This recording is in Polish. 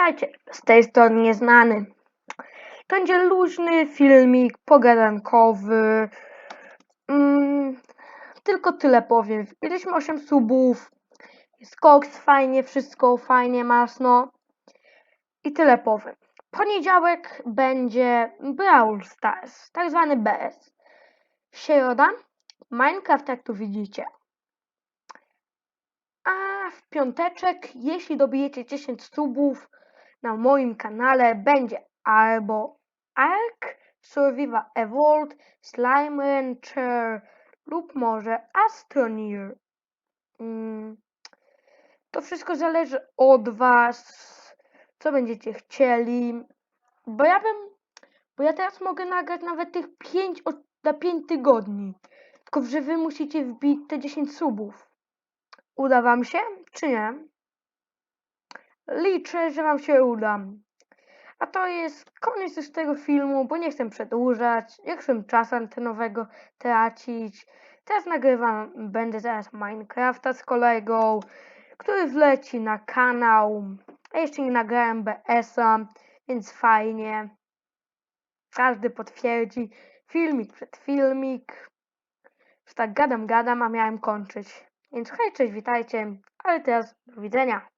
Witajcie, z tej strony Nieznany. To będzie luźny filmik pogadankowy. Mm, tylko tyle powiem. Wbiliśmy 8 subów. Jest koks, fajnie, wszystko fajnie, masno. I tyle powiem. Poniedziałek będzie Brawl Stars, tak zwany BS. Środa Minecraft, jak tu widzicie. A w piąteczek, jeśli dobijecie 10 subów na moim kanale, będzie albo Ark, Survival Evolved, Slime Rancher lub może Astroneer. Mm, To wszystko zależy od Was, co będziecie chcieli. Bo ja bym, bo ja teraz mogę nagrać nawet tych 5 na 5 tygodni. Tylko, że Wy musicie wbić te 10 subów. Uda Wam się, czy nie? Liczę, że Wam się uda. A to jest koniec już tego filmu, bo nie chcę przedłużać, nie chcę czasu antenowego tracić. Teraz nagrywam, będę zaraz Minecrafta z kolegą, który wleci na kanał. A jeszcze nie nagrałem BS-a, więc fajnie. Każdy potwierdzi. Filmik przed filmik. Że tak gadam, gadam, a miałem kończyć. Więc hej, cześć, witajcie. Ale teraz do widzenia.